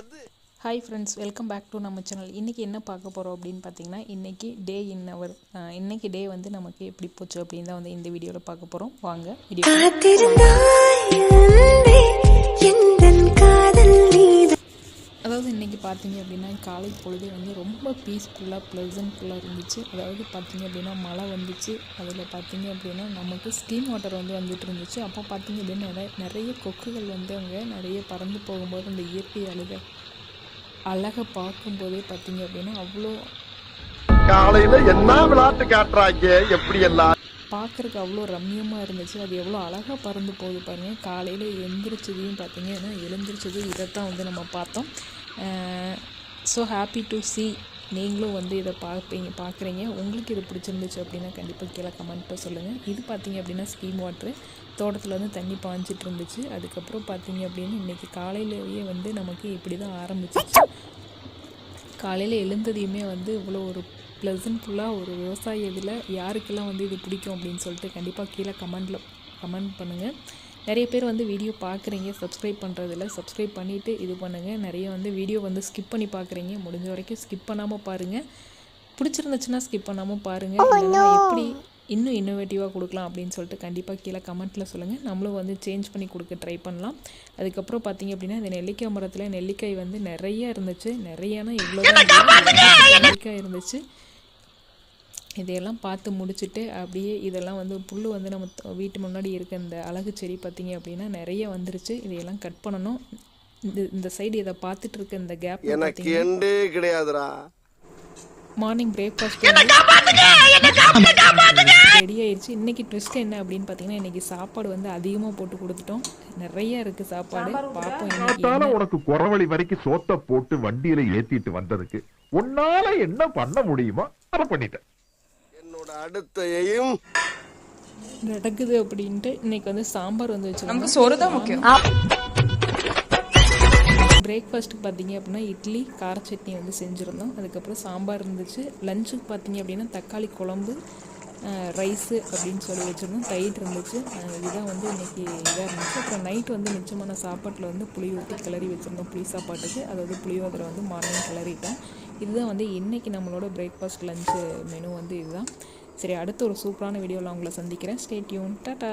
அது. Hi friends welcome back to நம்ம channel இன்றைக்கி என்ன பார்க்க போகிறோம் அப்படின்னு பார்த்தீங்கன்னா இன்றைக்கி டே இன் அவர் இன்றைக்கி டே வந்து நமக்கு எப்படி போச்சு அப்படின்னு தான் வந்து இந்த வீடியோவில் பார்க்க போகிறோம் வாங்க வீடியோ பார்த்தீங்க அப்படின்னா காலை பொழுது வந்து ரொம்ப பீஸ்ஃபுல்லாக ப்ளசன்ட்ஃபுல்லாக இருந்துச்சு. அதாவது பார்த்தீங்க அப்படின்னா மழை வந்துச்சு. அதில் பார்த்தீங்க அப்படின்னா நமக்கு ஸ்டீம் வாட்டர் வந்து வந்துட்டு இருந்துச்சு. அப்போ பார்த்தீங்க அப்படின்னா நிறைய நிறைய கொக்குகள் வந்து அங்கே நிறைய பறந்து போகும்போது அந்த இயற்கை அழகை அழகை பார்க்கும்போதே பார்த்தீங்க அப்படின்னா அவ்வளோ காலையில என்ன விளையாட்டு காட்டுறாங்க எப்படி எல்லாம் பார்க்குறக்கு அவ்வளோ ரம்மியமாக இருந்துச்சு. அது எவ்வளோ அழகாக பறந்து போகுது பாருங்கள் காலையில் எழுந்திரிச்சதையும் பார்த்தீங்கன்னா எழுந்திரிச்சது இதைத்தான் வந்து நம்ம பார்த்தோம். ஸோ ஹாப்பி டு சி நீங்களும் வந்து இதை பார்ப்பீங்க பார்க்குறீங்க. உங்களுக்கு இது பிடிச்சிருந்துச்சு அப்படின்னா கண்டிப்பாக கீழே கமெண்ட்டில் சொல்லுங்கள் இது பார்த்தீங்க அப்படின்னா ஸ்கீம் வாட்ரு தோட்டத்தில் வந்து தண்ணி பாஞ்சிட்டு இருந்துச்சு. அதுக்கப்புறம் பார்த்தீங்க அப்படின்னு இன்றைக்கி காலையிலேயே வந்து நமக்கு இப்படி தான் ஆரம்பிச்சிச்சு காலையில் எழுந்ததையுமே வந்து இவ்வளோ ஒரு ப்ளசன்ஃபுல்லாக ஒரு விவசாய இதில் யாருக்கெல்லாம் வந்து இது பிடிக்கும் அப்படின்னு சொல்லிட்டு கண்டிப்பாக கீழே கமெண்டில் கமெண்ட் பண்ணுங்கள் நிறைய பேர் வந்து வீடியோ பார்க்குறீங்க சப்ஸ்கிரைப் பண்ணுறதில்ல சப்ஸ்கிரைப் பண்ணிவிட்டு இது பண்ணுங்கள் நிறைய வந்து வீடியோ வந்து ஸ்கிப் பண்ணி பார்க்குறீங்க. முடிஞ்ச வரைக்கும் ஸ்கிப் பண்ணாமல் பாருங்கள் பிடிச்சிருந்துச்சுன்னா ஸ்கிப் பண்ணாமல் பாருங்கள் இல்லைன்னா எப்படி இன்னும் இன்னோவேட்டிவாக கொடுக்கலாம் அப்படின்னு சொல்லிட்டு கண்டிப்பாக கீழே கமெண்ட்டில் சொல்லுங்கள் நம்மளும் வந்து சேஞ்ச் பண்ணி கொடுக்க ட்ரை பண்ணலாம். அதுக்கப்புறம் பார்த்தீங்க அப்படின்னா இந்த நெல்லிக்காய் மரத்தில் நெல்லிக்காய் வந்து நிறைய இருந்துச்சு. நிறையனா இவ்வளோ நெல்லிக்காய் இருந்துச்சு. இதையெல்லாம் பார்த்து முடிச்சுட்டு அப்படியே இதெல்லாம் வந்து புல் வந்து நம்ம வீட்டு முன்னாடி இருக்க இந்த அழகு செடி பார்த்தீங்க அப்படின்னா நிறைய வந்துருச்சு. இதையெல்லாம் கட் பண்ணணும். இந்த இந்த சைடு இதை பார்த்துட்டு இருக்க இந்த கேப் எனக்கு எண்டே கிடையாதுடா. மார்னிங் பிரேக்ஃபாஸ்ட் ரெடி ஆயிடுச்சு. இன்னைக்கு ட்விஸ்ட் என்ன அப்படின்னு பார்த்தீங்கன்னா இன்னைக்கு சாப்பாடு வந்து அதிகமாக போட்டு கொடுத்துட்டோம். நிறைய இருக்கு சாப்பாடு. பார்ப்போம் உனக்கு குறவழி வரைக்கும் சோத்த போட்டு வண்டியில ஏத்திட்டு வந்ததுக்கு உன்னால என்ன பண்ண முடியுமோ அதை பண்ணிட்டேன். என்னோட அடுத்த எய்ம் நடக்குது அப்படின்ட்டு இன்னைக்கு வந்து சாம்பார் வந்து வச்சிருக்கோம் நமக்கு சோறு தான் முக்கியம். பிரேக்ஃபாஸ்ட்டுக்கு பார்த்தீங்க அப்படின்னா இட்லி கார சட்னி வந்து செஞ்சுருந்தோம். அதுக்கப்புறம் சாம்பார் இருந்துச்சு. லஞ்சுக்கு பார்த்தீங்க அப்படின்னா தக்காளி குழம்பு ரைஸு அப்படின்னு சொல்லி வச்சுருந்தோம். தயிர் இருந்துச்சு. இதுதான் வந்து இன்றைக்கி இதாக இருந்துச்சு. அப்புறம் நைட் வந்து மிச்சமான சாப்பாட்டில் வந்து புளி ஊற்றி கிளறி வச்சுருந்தோம். புளி சாப்பாட்டுக்கு. அதாவது புளியோதரை வந்து மார்னிங் கிளறிட்டோம். இதுதான் வந்து இன்றைக்கி நம்மளோட பிரேக்ஃபாஸ்ட் லஞ்சு மெனு வந்து இதுதான். சரி அடுத்து ஒரு சூப்பரான வீடியோவில் உங்களை சந்திக்கிறேன். Stay tune tata